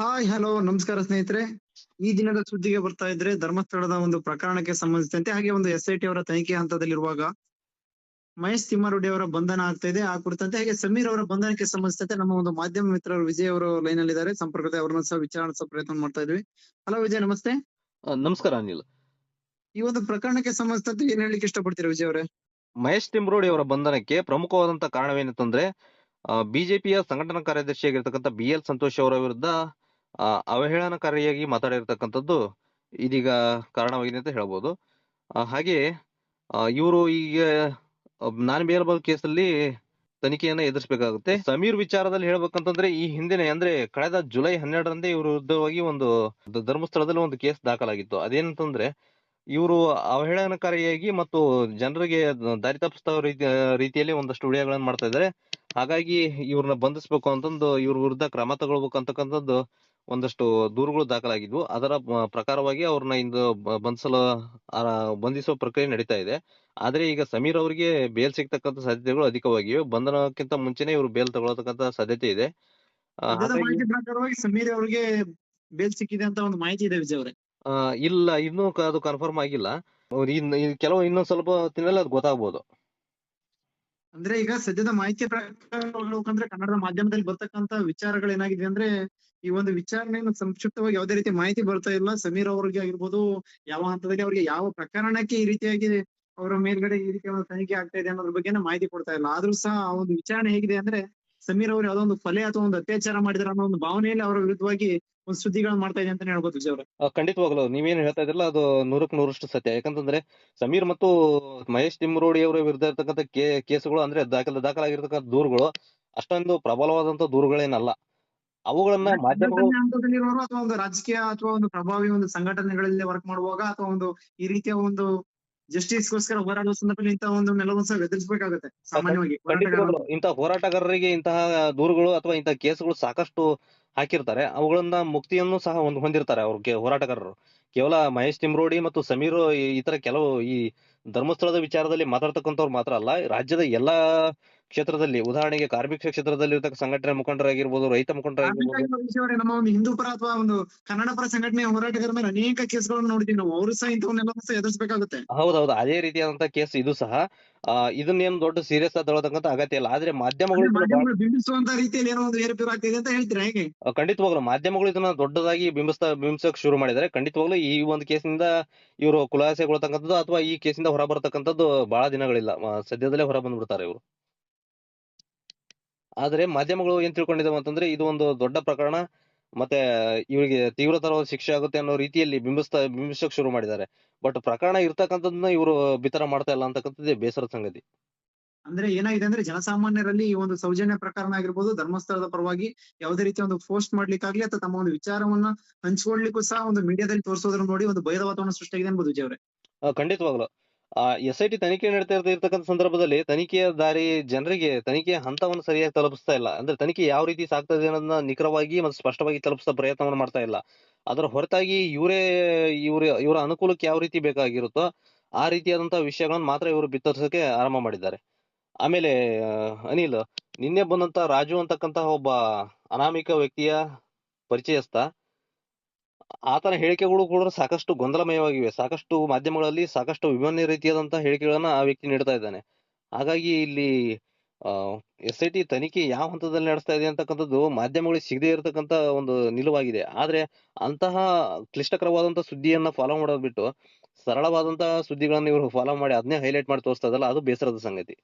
Hi hello ನಮಸ್ಕಾರ ಸ್ನೇಹಿತರೆ. ಈ ದಿನದ ಸುದ್ದಿಗೆ ಬರ್ತಾ ಇದ್ರೆ ಧರ್ಮಸ್ಥಳದ ಒಂದು ಪ್ರಕರಣಕ್ಕೆ ಸಂಬಂಧಿಸಿದಂತೆ ಹಾಗೆ ಒಂದು ಎಸ್ ಐ ಟಿ ಅವರ ತನಿಖೆ ಹಂತದಲ್ಲಿರುವಾಗ ಮಹೇಶ್ ತಿಮ್ಮಾರೆಡ್ಡಿ ಅವರ ಬಂಧನ ಆಗ್ತಾ ಇದೆ. ಆ ಕುರಿತಂತೆ ಹಾಗೆ ಸಮೀರ್ ಅವರ ಬಂಧನಕ್ಕೆ ಸಂಬಂಧಿಸಿದಂತೆ ನಮ್ಮ ಒಂದು ಮಾಧ್ಯಮ ಮಿತ್ರರು ವಿಜಯ್ ಅವರು ಲೈನ್ ಅಲ್ಲಿ ಇದ್ದಾರೆ. ಸಂಪರ್ಕತೆ ಅವರನ್ನ ಸಹ ವಿಚಾರಿಸುವ ಪ್ರಯತ್ನ ಮಾಡ್ತಾ ಇದ್ವಿ. ಹಲೋ ವಿಜಯ್ ನಮಸ್ತೆ. ನಮಸ್ಕಾರ ಅನಿಲ್. ಈ ಒಂದು ಪ್ರಕರಣಕ್ಕೆ ಸಂಬಂಧಿಸಿದಂತೆ ಏನ್ ಹೇಳಿಕ್ಕೆ ಇಷ್ಟಪಡ್ತೀರಾ ವಿಜಯ್ ಅವರೇ? ಮಹೇಶ್ ತಿಮ್ರೋಡಿ ಅವರ ಬಂಧನಕ್ಕೆ ಪ್ರಮುಖವಾದಂತಹ ಕಾರಣವೇನಂತಂದ್ರೆ ಬಿಜೆಪಿಯ ಸಂಘಟನಾ ಕಾರ್ಯದರ್ಶಿಯಾಗಿರ್ತಕ್ಕಂಥ ಬಿ ಎಲ್ ಸಂತೋಷ್ ಅವರ ವಿರುದ್ಧ ಅವಹೇಳನಕಾರಿಯಾಗಿ ಮಾತಾಡಿರ್ತಕ್ಕಂಥದ್ದು ಇದೀಗ ಕಾರಣವಾಗಿದೆ ಅಂತ ಹೇಳ್ಬೋದು. ಹಾಗೆ ಇವರು ಈಗ ನಾನ್ ಬೇರ್ಬಲ್ ಕೇಸಲ್ಲಿ ತನಿಖೆಯನ್ನ ಎದುರಿಸಬೇಕಾಗುತ್ತೆ. ಸಮೀರ್ ವಿಚಾರದಲ್ಲಿ ಹೇಳ್ಬೇಕಂತಂದ್ರೆ ಈ ಹಿಂದಿನ, ಅಂದ್ರೆ ಕಳೆದ ಜುಲೈ ಹನ್ನೆರಡರಂದೇ ಇವ್ರ ವಿರುದ್ಧವಾಗಿ ಒಂದು ಧರ್ಮಸ್ಥಳದಲ್ಲಿ ಒಂದು ಕೇಸ್ ದಾಖಲಾಗಿತ್ತು. ಅದೇನಂತಂದ್ರೆ, ಇವರು ಅವಹೇಳನಕಾರಿಯಾಗಿ ಮತ್ತು ಜನರಿಗೆ ದಾರಿ ತಪ್ಪಿಸ್ತಾ ರೀತಿ, ರೀತಿಯಲ್ಲಿ ಒಂದಷ್ಟು ವಿಡಿಯೋಗಳನ್ನು ಮಾಡ್ತಾ ಇದ್ದಾರೆ. ಹಾಗಾಗಿ ಇವ್ರನ್ನ ಬಂಧಿಸ್ಬೇಕು ಅಂತಂದು ಇವ್ರ ವಿರುದ್ಧ ಕ್ರಮ ತಗೊಳ್ಬೇಕು ಅಂತಕ್ಕಂಥದ್ದು ಒಂದಷ್ಟು ದೂರುಗಳು ದಾಖಲಾಗಿದ್ವು. ಅದರ ಪ್ರಕಾರವಾಗಿ ಅವ್ರನ್ನ ಇಂದು ಬಂಧಿಸಲು ಬಂಧಿಸುವ ಪ್ರಕ್ರಿಯೆ ನಡೀತಾ ಇದೆ. ಆದ್ರೆ ಈಗ ಸಮೀರ್ ಅವರಿಗೆ ಬೇಲ್ ಸಿಗ್ತಕ್ಕಂತ ಸಾಧ್ಯತೆಗಳು ಅಧಿಕವಾಗಿವೆ. ಬಂಧನಕ್ಕಿಂತ ಮುಂಚೆನೆ ಇವರು ಬೇಲ್ ತಗೊಳತಕ್ಕಂತ ಸಾಧ್ಯತೆ ಇದೆ. ಸಮೀರ್ ಅವರಿಗೆ ಬೇಲ್ ಸಿಕ್ಕಿದೆ ಅಂತ ಒಂದು ಮಾಹಿತಿ ಇದೆ ವಿಜಯ್ ಅವರೇ. ಇಲ್ಲ ಇನ್ನೂ ಅದು ಕನ್ಫರ್ಮ್ ಆಗಿಲ್ಲ. ಕೆಲವು ಇನ್ನೊಂದ್ ಸ್ವಲ್ಪ ಹೊತ್ತಿನಲ್ಲಿ ಅದು ಗೊತ್ತಾಗ್ಬೋದು. ಅಂದ್ರೆ ಈಗ ಸದ್ಯದ ಮಾಹಿತಿ ಪ್ರಕಾರ ಕನ್ನಡದ ಮಾಧ್ಯಮದಲ್ಲಿ ಬರ್ತಕ್ಕಂತ ವಿಚಾರಗಳು ಏನಾಗಿದೆ ಅಂದ್ರೆ ಈ ಒಂದು ವಿಚಾರಣೆಯನ್ನು ಸಂಕ್ಷಿಪ್ತವಾಗಿ ಯಾವುದೇ ರೀತಿ ಮಾಹಿತಿ ಬರ್ತಾ ಇಲ್ಲ. ಸಮೀರ್ ಅವ್ರಿಗೆ ಆಗಿರ್ಬೋದು, ಯಾವ ಹಂತದಲ್ಲಿ ಅವ್ರಿಗೆ ಯಾವ ಪ್ರಕರಣಕ್ಕೆ ಈ ರೀತಿಯಾಗಿ ಅವರ ಮೇಲ್ಗಡೆ ಈ ರೀತಿಯ ಒಂದು ತನಿಖೆ ಆಗ್ತಾ ಇದೆ ಅನ್ನೋದ್ರ ಬಗ್ಗೆ ಮಾಹಿತಿ ಕೊಡ್ತಾ ಇಲ್ಲ. ಆದ್ರೂ ಸಹ ಆ ಒಂದು ವಿಚಾರಣೆ ಹೇಗಿದೆ ಅಂದ್ರೆ ಸಮೀರ್ ಅವರು ಯಾವ್ದೋ ಒಂದು ಕೊಲೆ ಅಥವಾ ಒಂದು ಅತ್ಯಾಚಾರ ಮಾಡಿದಾರೆ ಅನ್ನೋ ಒಂದು ಭಾವನೆಯಲ್ಲಿ ಅವರ ವಿರುದ್ಧವಾಗಿ ಒಂದು ಸುದ್ದಿಗಳನ್ನ ಮಾಡ್ತಾ ಇದೆ ಅಂತಾನೆ ಹೇಳ್ಬೋದು ವಿಜಯ್ ಅವ್ರೆ. ಖಂಡಿತವಾಗ್ಲೂ ನೀವೇನ್ ಹೇಳ್ತಾ ಇದ್ರಲ್ಲ ಅದು ನೂರಕ್ಕೆ ನೂರಷ್ಟು ಸತ್ಯ. ಯಾಕಂತಂದ್ರೆ ಸಮೀರ್ ಮತ್ತು ಮಹೇಶ್ ತಿಮ್ರೋಡಿ ಅವರ ವಿರುದ್ಧ ಇರ್ತಕ್ಕಂಥ ಕೇಸುಗಳು ಅಂದ್ರೆ ದಾಖಲ ದಾಖಲಾಗಿರ್ತಕ್ಕಂಥ ದೂರುಗಳು ಅಷ್ಟೊಂದು ಪ್ರಬಲವಾದಂತ ದೂರುಗಳೇನಲ್ಲ. ಅವುಗಳನ್ನ ಮಾಧ್ಯಮಗಳು ಸಂಘಟನೆ ಅಥವಾ ಒಂದು ರಾಜಕೀಯ ಅಥವಾ ಒಂದು ಪ್ರಭಾವಿ ಒಂದು ಸಂಘಟನೆಗಳಲ್ಲಿ ವರ್ಕ್ ಮಾಡುವಾಗ ಅಥವಾ ಒಂದು ಈ ರೀತಿಯ ಒಂದು ಜಸ್ಟಿಸ್ ಗೋಸ್ಕರ ಹೋರಾಡುವ ಸಂದರ್ಭದಲ್ಲಿ ಇಂತಹ ಒಂದು ನೆಲವನ್ನು ಸಹ ಎದುರಿಸಬೇಕಾಗುತ್ತೆ ಸಾಮಾನ್ಯವಾಗಿ ಇಂತಹ ಹೋರಾಟಗಾರರಿಗೆ ಇಂತಹ ದೂರುಗಳು ಅಥವಾ ಇಂತಹ ಕೇಸ್ಗಳು ಸಾಕಷ್ಟು ಹಾಕಿರ್ತಾರೆ. ಅವುಗಳಿಂದ ಮುಕ್ತಿಯನ್ನು ಸಹ ಒಂದು ಹೊಂದಿರ್ತಾರೆ ಅವ್ರಿಗೆ ಹೋರಾಟಗಾರರು. ಕೇವಲ ಮಹೇಶ್ ತಿಮ್ರೋಡಿ ಮತ್ತು ಸಮೀರ್ ಈ- ಇತರ ಕೆಲವು ಈ ಧರ್ಮಸ್ಥಳದ ವಿಚಾರದಲ್ಲಿ ಮಾತಾಡ್ತಕ್ಕಂಥವ್ರು ಮಾತ್ರ ಅಲ್ಲ ರಾಜ್ಯದ ಎಲ್ಲಾ ಕ್ಷೇತ್ರದಲ್ಲಿ ಉದಾಹರಣೆಗೆ ಕಾರ್ಮಿಕ ಕ್ಷೇತ್ರದಲ್ಲಿ ಇರತಕ್ಕ ಸಂಘಟನೆ ಮುಖಂಡರಾಗಿರ್ಬೋದು ರೈತ ಮುಖಂಡರಾಗಿರ್ಬೋದು. ನಮ್ಮ ಒಂದು ಹಿಂದೂ ಪರ ಅಥವಾ ಒಂದು ಕನ್ನಡ ಪರ ಸಂಘಟನೆ ಹೋರಾಟಗಾರ ಮೇಲೆ ಅನೇಕ ಕೇಸ್ಗಳನ್ನು ನೋಡಿದೀವಿ ನಾವು. ಅವರು ಸಹ ಇಂಥವನ್ನೆಲ್ಲ ಸಹ ಎದುರಿಸಬೇಕಾಗುತ್ತೆ. ಹೌದೌದು ಅದೇ ರೀತಿಯಾದಂತ ಕೇಸ್ ಇದು ಸಹ. ಇದನ್ನೇನು ದೊಡ್ಡ ಸೀರಿಯಸ್ ಆಗಿ ತಗೊಳ್ಳತಕ್ಕಂತ ಅಗತ್ಯ ಇಲ್ಲ. ಆದ್ರೆ ಮಾಧ್ಯಮಗಳು ಬಿಂಬಿಸುವಂತ ರೀತಿಯಲ್ಲಿ ಏನೋ ಒಂದು ಏರುಪೇರು ಆಗ್ತಿದೆ ಅಂತ ಹೇಳ್ತೀರಾ ಹೇಗೆ? ಖಂಡಿತವಾಗ್ಲೂ ಮಾಧ್ಯಮಗಳು ಇದನ್ನ ದೊಡ್ಡದಾಗಿ ಬಿಂಬಿಸ್ತಾ ಬಿಂಬಿಸಕ್ ಶುರು ಮಾಡಿದ್ದಾರೆ. ಖಂಡಿತವಾಗ್ಲೂ ಈ ಒಂದು ಕೇಸಿನಿಂದ ಇವರು ಖುಲಾಸೆಗೊಳ್ತಕ್ಕಂಥದ್ದು ಅಥವಾ ಈ ಕೇಸಿಂದ ಹೊರ ಬರತಕ್ಕಂಥದ್ದು ಬಹಳ ದಿನಗಳಿಲ್ಲ. ಸದ್ಯದಲ್ಲೇ ಹೊರ ಬಂದ್ಬಿಡ್ತಾರೆ ಇವರು. ಆದ್ರೆ ಮಾಧ್ಯಮಗಳು ಏನ್ ತಿಳ್ಕೊಂಡಿದ್ದಾವೆ ಅಂತಂದ್ರೆ ಇದು ಒಂದು ದೊಡ್ಡ ಪ್ರಕರಣ. ಮತ್ತೆ ಇವರಿಗೆ ತೀವ್ರತರವಾದ ಶಿಕ್ಷೆ ಆಗುತ್ತೆ ಅನ್ನೋ ರೀತಿಯಲ್ಲಿ ಬಿಂಬಿಸ್ತಾ ಬಿಂಬಿಸಕ್ ಶುರು ಮಾಡಿದ್ದಾರೆ. ಬಟ್ ಪ್ರಕರಣ ಇರ್ತಕ್ಕಂಥದ್ದನ್ನ ಇವರು ಬಿತರ ಮಾಡ್ತಾ ಇಲ್ಲ ಅಂತಕ್ಕಂಥದ್ದೇ ಬೇಸರ ಸಂಗತಿ. ಅಂದ್ರೆ ಏನಾಗಿದೆ ಅಂದ್ರೆ ಜನಸಾಮಾನ್ಯರಲ್ಲಿ ಈ ಒಂದು ಸೌಜನ್ಯ ಪ್ರಕರಣ ಆಗಿರ್ಬೋದು ಧರ್ಮಸ್ಥಳದ ಪರವಾಗಿ ಯಾವುದೇ ರೀತಿಯ ಒಂದು ಪೋಸ್ಟ್ ಮಾಡ್ಲಿಕ್ಕಾಗ್ಲಿ ಅಥವಾ ತಮ್ಮ ಒಂದು ವಿಚಾರವನ್ನ ಹಂಚ್ಕೊಳ್ಲಿಕ್ಕೂ ಸಹ ಒಂದು ಮೀಡಿಯಾದಲ್ಲಿ ತೋರಿಸೋದ್ರ ನೋಡಿ ಒಂದು ಭಯದ ವಾತಾವರಣ ಸೃಷ್ಟಿಯಾಗಿದೆ ಅನ್ಬೋದು ವಿಜಯ್ ಅವರೇ. ಖಂಡಿತವಾಗ್ಲು. ಎಸ್ ಐ ಟಿ ತನಿಖೆ ನಡೀತಾ ಇರ್ತ- ಇರ್ತಕ್ಕಂಥ ಸಂದರ್ಭದಲ್ಲಿ ತನಿಖೆಯ ದಾರಿ ಜನರಿಗೆ ತನಿಖೆಯ ಹಂತವನ್ನು ಸರಿಯಾಗಿ ತಲುಪಿಸ್ತಾ ಇಲ್ಲ. ಅಂದ್ರೆ ತನಿಖೆ ಯಾವ ರೀತಿ ಸಾಗ್ತಾ ಇದೆ ಅನ್ನೋದನ್ನ ನಿಖರವಾಗಿ ಮತ್ತು ಸ್ಪಷ್ಟವಾಗಿ ತಲುಪಿಸೋ ಪ್ರಯತ್ನವನ್ನು ಮಾಡ್ತಾ ಇಲ್ಲ. ಅದರ ಹೊರತಾಗಿ ಇವರೇ, ಇವ್ರ, ಇವರ ಅನುಕೂಲಕ್ಕೆ ಯಾವ ರೀತಿ ಬೇಕಾಗಿರುತ್ತೋ ಆ ರೀತಿಯಾದಂತಹ ವಿಷಯಗಳನ್ನು ಮಾತ್ರ ಇವರು ಬಿತ್ತರಿಸೋಕೆ ಆರಂಭ ಮಾಡಿದ್ದಾರೆ. ಆಮೇಲೆ ಅನಿಲ್, ನಿನ್ನೆ ಬಂದಂತ ರಾಜು ಅಂತಕ್ಕಂತಹ ಒಬ್ಬ ಅನಾಮಿಕ ವ್ಯಕ್ತಿಯ ಪರಿಚಯಸ್ಥ ಆತನ ಹೇಳಿಕೆಗಳು ಕೂಡ ಸಾಕಷ್ಟು ಗೊಂದಲಮಯವಾಗಿವೆ. ಸಾಕಷ್ಟು ಮಾಧ್ಯಮಗಳಲ್ಲಿ ಸಾಕಷ್ಟು ವಿಭಿನ್ನ ರೀತಿಯಾದಂತಹ ಹೇಳಿಕೆಗಳನ್ನ ಆ ವ್ಯಕ್ತಿ ನೀಡ್ತಾ ಇದ್ದಾನೆ. ಹಾಗಾಗಿ ಇಲ್ಲಿ ಎಸ್ ಐ ಟಿ ತನಿಖೆ ಯಾವ ಹಂತದಲ್ಲಿ ನಡೆಸ್ತಾ ಇದೆ ಅಂತಕ್ಕಂಥದ್ದು ಮಾಧ್ಯಮಗಳಿಗೆ ಸಿಗದೇ ಇರತಕ್ಕಂತ ಒಂದು ನಿಲುವಾಗಿದೆ. ಆದ್ರೆ ಅಂತಹ ಕ್ಲಿಷ್ಟಕರವಾದಂತಹ ಸುದ್ದಿಯನ್ನ ಫಾಲೋ ಮಾಡೋದ್ ಬಿಟ್ಟು ಸರಳವಾದಂತಹ ಸುದ್ದಿಗಳನ್ನ ಇವರು ಫಾಲೋ ಮಾಡಿ ಅದನ್ನೇ ಹೈಲೈಟ್ ಮಾಡಿ ತೋರಿಸ್ತಾ ಇದಲ್ಲ ಅದು ಬೇಸರದ ಸಂಗತಿ.